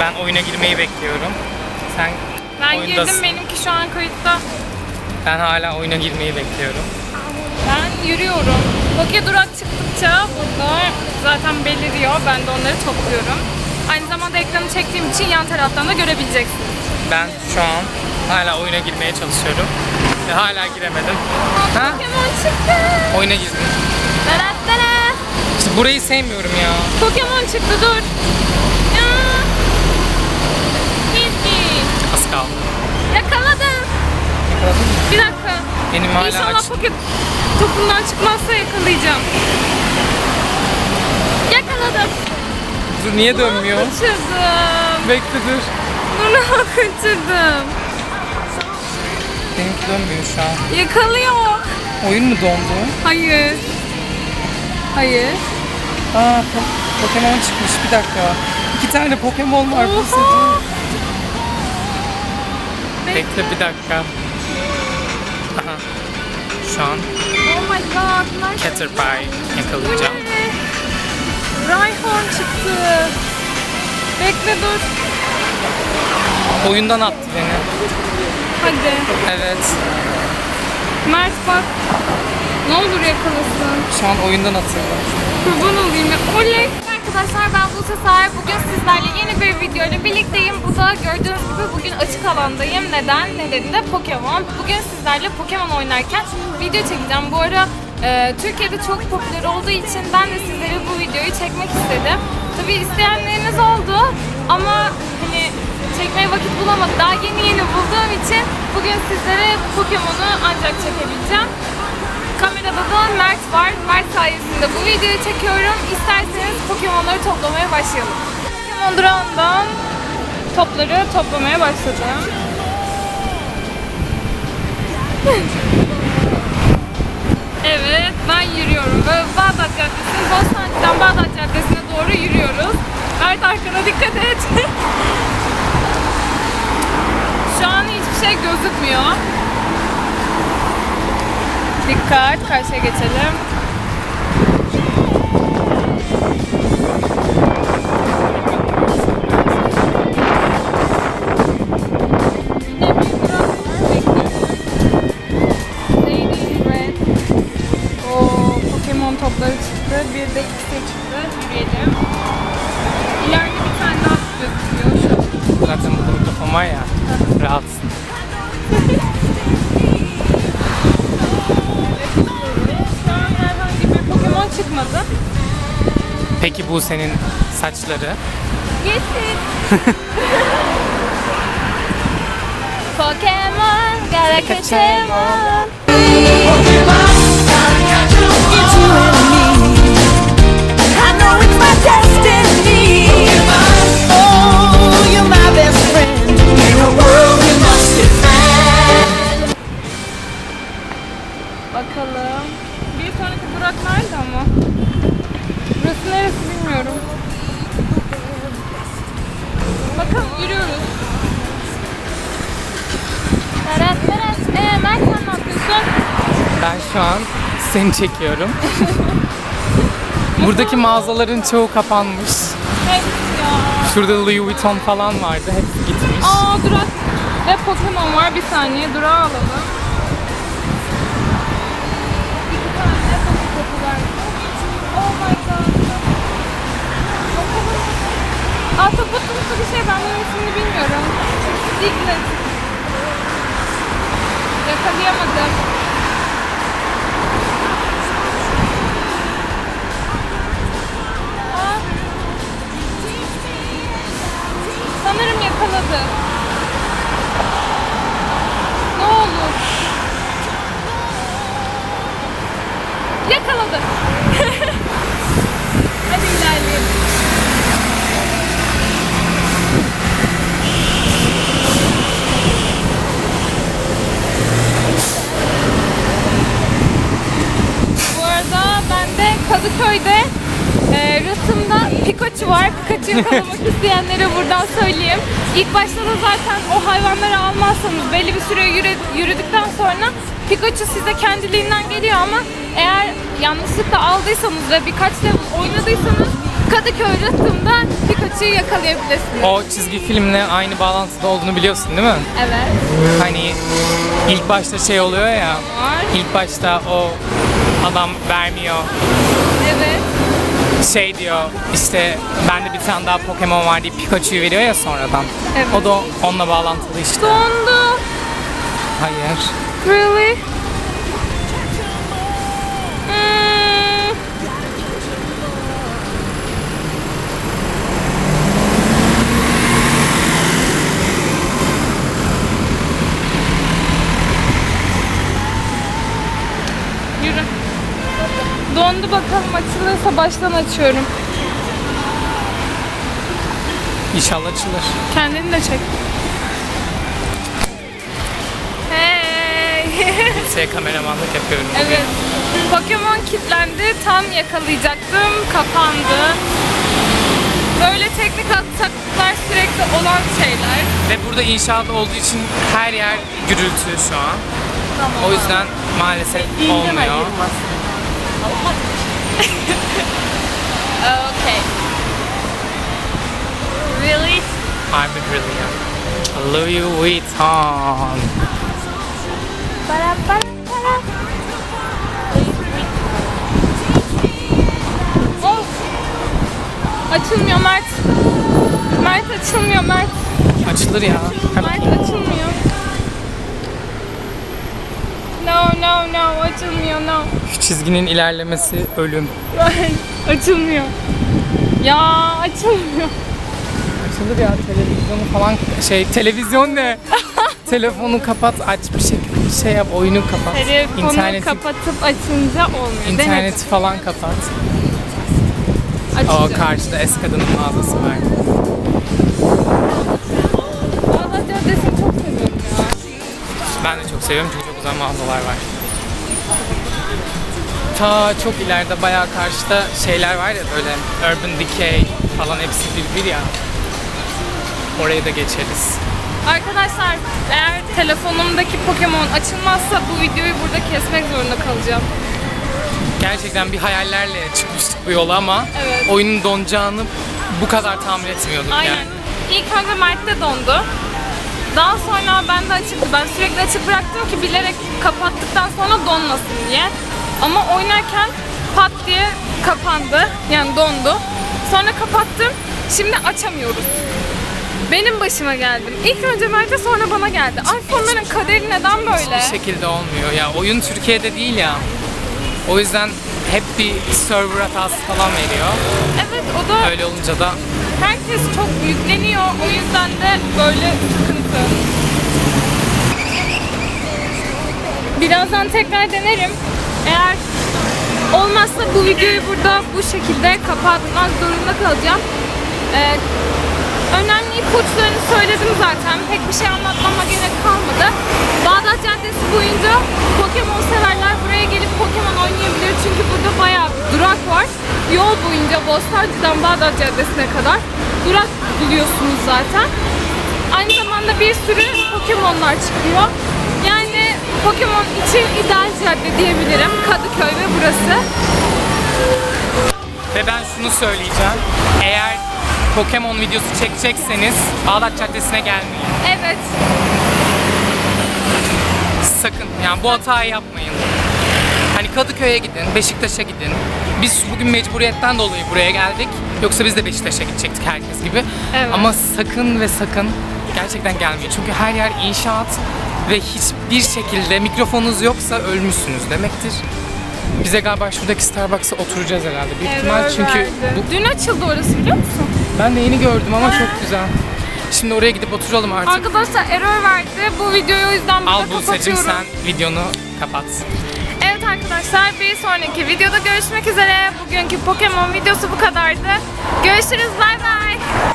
Ben oyuna girmeyi bekliyorum. Sen Ben oyundasın. girdim benimki şu an kayıtta. Ben hala oyuna girmeyi bekliyorum. Ben yürüyorum. Poke durak çıktıkça burada zaten beliriyor. Ben de onları topluyorum. Aynı zamanda ekranı çektiğim için yan taraftan da görebileceksiniz. Ben şu an hala oyuna girmeye çalışıyorum. Ve hala giremedim. Ha? Pokemon çıktı. Oyuna girdim. Darattara. İşte burayı sevmiyorum ya. Pokemon çıktı dur. Kaldı. Yakaladım. Yakaladın mı? Bir dakika. Benim hala İnşallah aç. poket topundan çıkmazsa yakalayacağım. Yakaladım. Dur niye dönmüyor? Kaçırdım. Bekle dur. Bunu kaçırdım. Benimki dönmüyor şu an. Yakalıyor. Oyun mu dondu? Hayır. Hayır. Aa po- Pokemon çıkmış bir dakika. İki tane Pokemon var bu Oha. Bekle bir dakika. Aha. Şu an Oh my god. Bunlar Caterpie yakalayacağım. ne? Rhyhorn çıktı. Bekle dur. Oyundan attı beni. Hadi. Evet. Mert bak. Ne olur yakalasın. Şu an oyundan atıldı. Kurban olayım ya. Oley. Arkadaşlar ben Buse Sahip. Bugün sizlerle yeni bir video ile birlikteyim. Bu da gördüğünüz gibi bugün açık alandayım. Neden? Nedeni de Pokemon. Bugün sizlerle Pokemon oynarken video çekeceğim. Bu ara e, Türkiye'de çok popüler olduğu için ben de sizlere bu videoyu çekmek istedim. Tabii isteyenleriniz oldu ama hani çekmeye vakit bulamadım. Daha yeni yeni bulduğum için bugün sizlere Pokemon'u ancak çekebileceğim. Kamerada da Mert var. Mert sayesinde bu videoyu çekiyorum. İsterseniz Pokemon'ları toplamaya başlayalım. Pokemon durağından topları toplamaya başladım. evet, ben yürüyorum. Böyle Bağdat Caddesi'nin Bostancı'dan Bağdat Caddesi'ne doğru yürüyoruz. Mert arkana dikkat et. Şu an hiçbir şey gözükmüyor. Dikkat, karşıya geçelim. Pokemon topları çıktı. Bir de X'e çıktı. Yürüyelim. İleride bir tane daha. Şu. Zaten burada mikrofon var ya. Rahatsın. Çıkmadı. Peki bu senin saçları? Yesin. Pokemon, gotta catch 'em all. It's you and me. I know it's my destiny. Oh, you're my best friend in a world we must defend. Bakalım. Bir sonraki durak nerede ama? Burası neresi bilmiyorum. Bakalım yürüyoruz. Berat, Berat. Ee, Mert sen ne yapıyorsun? Ben şu an seni çekiyorum. Buradaki mağazaların çoğu kapanmış. Evet ya. Şurada Louis Vuitton falan vardı. Hepsi gitmiş. Aa durak ve Pokemon var. Bir saniye durağı alalım. İsmini bilmiyorum. Diglett. Yakalayamadım. Aa. Sanırım yakaladı. Ne olur. Yakaladı. Hadi ilerleyelim. Bu arada ben de Kadıköy'de e, Pikachu var. Pikachu'yu yakalamak isteyenlere buradan söyleyeyim. İlk başta da zaten o hayvanları almazsanız belli bir süre yürü- yürüdükten sonra Pikachu size kendiliğinden geliyor ama eğer yanlışlıkla aldıysanız ve birkaç level oynadıysanız Kadıköy rıhtımda Pikachu'yu yakalayabilirsiniz. O çizgi filmle aynı bağlantıda olduğunu biliyorsun değil mi? Evet. Hani ilk başta şey oluyor ya. Var. İlk başta o adam vermiyor. Evet. Şey diyor işte bende bir tane daha Pokemon var deyip Pikachu'yu veriyor ya sonradan. Evet. O da onunla bağlantılı işte. Dondu. Hayır. Really? Bakalım açılırsa baştan açıyorum. İnşallah açılır. Kendini de çek. Hey. Şey kameramanlık yapıyorum. Evet. Pokemon kilitlendi. Tam yakalayacaktım. Kapandı. Böyle teknik aksaklıklar sürekli olan şeyler. Ve burada inşaat olduğu için her yer gürültü şu an. Tamam. O yüzden maalesef olmuyor. Okay. Really? I'm brilliant. Louis Vuitton. Para para. Of. Açılmıyor Mert. Mert açılmıyor Mert. Açılır ya. Mert açılmıyor. No no açılmıyor no. Şu çizginin ilerlemesi ölüm. açılmıyor. Ya açılmıyor. Açılır ya televizyonu falan şey televizyon ne? Telefonu kapat aç bir şey şey yap oyunu kapat. Telefonu İnterneti, kapatıp açınca olmuyor. interneti falan kapat. Denedim. O karşıda Eskada'nın mağazası var. Ben de çok seviyorum çünkü çok güzel mağazalar var. Ta çok ileride bayağı karşıda şeyler var ya böyle Urban Decay falan hepsi bir bir ya. Oraya da geçeriz. Arkadaşlar eğer telefonumdaki Pokemon açılmazsa bu videoyu burada kesmek zorunda kalacağım. Gerçekten bir hayallerle çıkmıştık bu yola ama Evet. oyunun donacağını bu kadar tahmin etmiyorduk Aynen. yani. İlk önce Mert'te dondu. Daha sonra bende açıktı. Ben sürekli açık bıraktım ki bilerek kapattıktan sonra donmasın diye. Ama oynarken pat diye kapandı. Yani dondu. Sonra kapattım. Şimdi açamıyoruz. Benim başıma geldi. İlk önce Mert'e sonra bana geldi. iPhone'ların kaderi neden böyle? Bir şekilde olmuyor. Ya oyun Türkiye'de değil ya. O yüzden hep bir server hatası falan veriyor. Evet o da Öyle olunca da herkes çok yükleniyor. O yüzden de böyle sıkıntı. Birazdan tekrar denerim. Eğer olmazsa bu videoyu burada bu şekilde kapatmak zorunda kalacağım. Ee, önemli ipuçlarını söyledim zaten. Pek bir şey anlatmama gerek kalmadı. Bağdat Caddesi boyunca Pokemon severler buraya gelip Pokemon oynayabilir. Çünkü burada bayağı bir durak var. Yol boyunca Bostancı'dan Bağdat Caddesi'ne kadar durak buluyorsunuz zaten. Aynı zamanda bir sürü Pokemon'lar çıkıyor. Pokemon için ideal cadde diyebilirim. Kadıköy ve burası. Ve ben şunu söyleyeceğim. Eğer Pokemon videosu çekecekseniz Bağdat Caddesi'ne gelmeyin. Evet. Sakın. Yani bu hatayı yapmayın. Hani Kadıköy'e gidin, Beşiktaş'a gidin. Biz bugün mecburiyetten dolayı buraya geldik. Yoksa biz de Beşiktaş'a gidecektik herkes gibi. Evet. Ama sakın ve sakın gerçekten gelmeyin. Çünkü her yer inşaat ve hiçbir şekilde mikrofonunuz yoksa ölmüşsünüz demektir. Bize galiba şuradaki Starbucks'a oturacağız herhalde. Büyük ihtimal çünkü bu Dün açıldı orası biliyor musun? Ben de yeni gördüm ama çok güzel. Şimdi oraya gidip oturalım artık. Arkadaşlar error verdi. Bu videoyu o yüzden Al burada Buse'cim kapatıyorum. sen videonu kapat. Evet arkadaşlar bir sonraki videoda görüşmek üzere. Bugünkü Pokemon videosu bu kadardı. Görüşürüz bay bay.